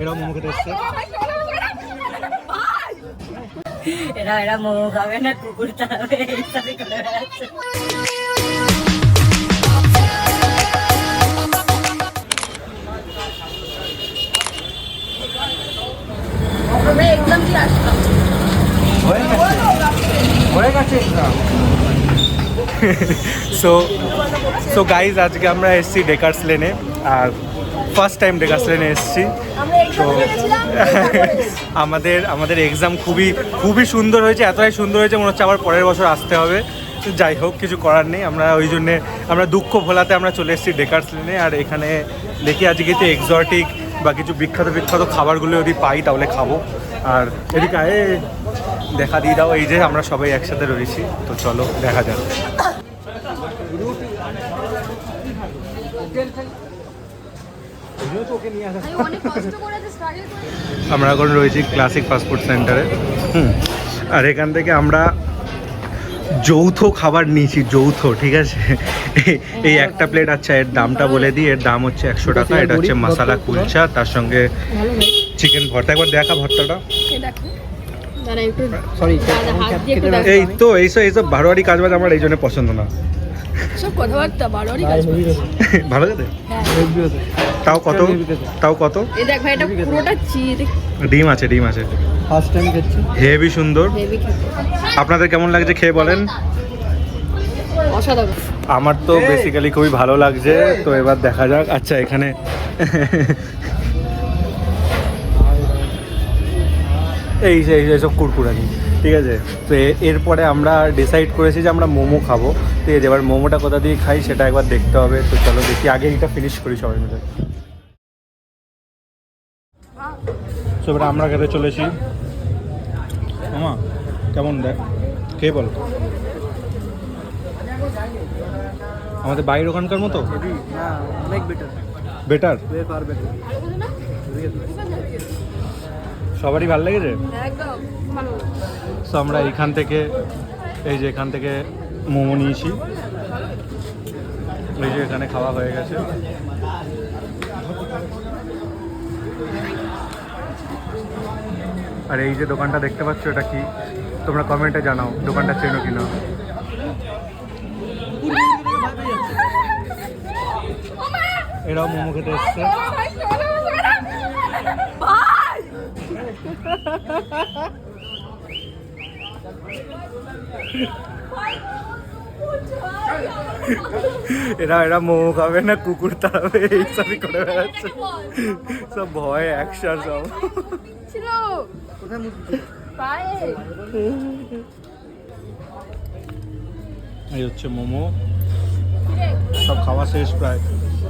এরাও মোমো খেতে এসছে। এরা এরা মোমো খাবে না কুকুর তাড়াবে এইসবই করে বেড়াচ্ছে। সো সো গাইজ আজকে আমরা এসেছি ডেকার্স লেনে আর ফার্স্ট টাইম ডেকার্স লেনে এসেছি। তো আমাদের আমাদের এক্সাম খুবই খুবই সুন্দর হয়েছে এতটাই সুন্দর হয়েছে মনে হচ্ছে আবার পরের বছর আসতে হবে। তো যাই হোক কিছু করার নেই আমরা ওই জন্যে আমরা দুঃখ ভোলাতে আমরা চলে এসেছি ডেকার্স লেনে আর এখানে দেখি আজকে কিছু এক্সটিক বা কিছু বিখ্যাত বিখ্যাত খাবারগুলো যদি পাই তাহলে খাব। আর এদিকে আয়ে দেখা দিয়ে দাও এই যে আমরা সবাই একসাথে রয়েছি তো চলো দেখা যাক আমি অনেক কষ্ট করে স্ট্রাগল করে আমরা এখন রয়েছি ক্লাসিক ফাস্টফুড সেন্টারে হুম। আর এখান থেকে আমরা যৌথ খাবার নিয়েছি যৌথ ঠিক আছে? এই- এই একটা প্লেট আচ্ছা এর দামটা বলে দিই এর দাম হচ্ছে একশো টাকা এটা হচ্ছে মশালা কুলচা তার সঙ্গে চিকেন ভর্তা। একবার দেখা ভর্তাটা। এই তো এইসব এইসব বারোয়ারি কাজ বাজ আমার এই জন্য পছন্দ না। সব কথাবার্তা বারোরই কাজ ভালো খেতে হ্যাঁ। তাও কত? তাও কত? এই দেখ ভাই এটা পুরোটা চিজ ডিম আছে ডিম আছে। ফার্স্ট টাইম খাচ্ছি হেভি সুন্দর। আপনাদের কেমন লাগছে খেয়ে বলেন? অসাধারণ। আমার তো বেসিক্যালি খুবই ভালো লাগছে। তো এবার দেখা যাক। আচ্ছা এখানে এই যে এই যে সব কুরকুরানি ঠিক আছে? তো এ- এরপরে আমরা ডিসাইড করেছি যে আমরা মোমো খাব। ঠিক আছে এবার মোমোটা কোথা দিয়ে খাই সেটা একবার দেখতে হবে। তো চলো দেখি আগে এটা ফিনিশ করি সবাই মিলে। তো এবার আমরা খেতে চলেছি। মামা কেমন দেখ? কে বল? আমাদের বাইরের ওখানকার মতো? অনেক বেটার বেটার সবারই ভালো লেগেছে? তো আমরা এখান থেকে এই যে এখান থেকে মোমো নিয়েছি। এই যে এখানে খাওয়া হয়ে গেছে। আর এই যে দোকানটা দেখতে পাচ্ছ এটা কি? তোমরা কমেন্টে জানাও দোকানটা চেনো কিনা। এরাও মোমো খেতে এসছে। এরা এরা মোমো খাবে না কুকুর তাড়াবে এইসবই করে বেড়াচ্ছে। সব ভয় অ্যাকশন সব। কোথায় এই হচ্ছে মোমো। সব খাওয়া শেষ প্রায়।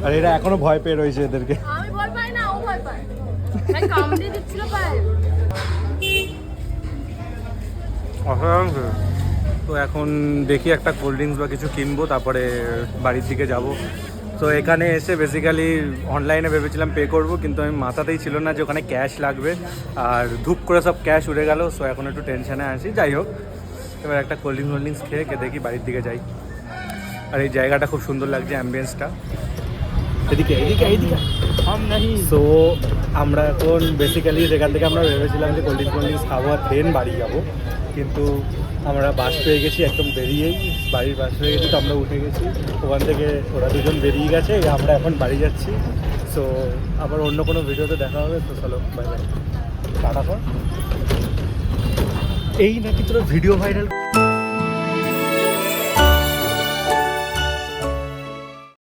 আর এরা এখনও ভয় পেয়ে রয়েছে এদেরকে। আমি ভয় পাই না ও ভয় পায়। তো এখন দেখি একটা কোল্ড ড্রিঙ্কস বা কিছু কিনবো, তারপরে বাড়ির দিকে যাব। তো এখানে এসে বেসিক্যালি অনলাইনে ভেবেছিলাম পে করব, কিন্তু আমি মাথাতেই ছিল না যে ওখানে ক্যাশ লাগবে। আর ধূপ করে সব ক্যাশ উড়ে গেল সো এখন একটু টেনশানে আছি। যাই হোক, এবার একটা কোল্ড ড্রিঙ্কস কোল্ড ড্রিঙ্কস খেয়ে দেখি বাড়ির দিকে যাই। আর এই জায়গাটা খুব সুন্দর লাগছে অ্যাম্বিয়েন্সটা এদিকে এদিকে এদিকে। সো আমরা এখন বেসিক্যালি যেখান থেকে আমরা ভেবেছিলাম যে কোল্ড ড্রিঙ্কস কোল্ড ট্রেন খাব আর বাড়ি যাব কিন্তু আমরা বাস পেয়ে গেছি একদম বেরিয়েই। বাড়ির বাস পেয়ে গেছি তো আমরা উঠে গেছি। ওখান থেকে ওরা দুজন বেরিয়ে গেছে আমরা এখন বাড়ি যাচ্ছি। সো আবার অন্য কোনো ভিডিওতে দেখা হবে তো চলো বাই বাই টাটা এই নাকি তোর ভিডিও ভাইরাল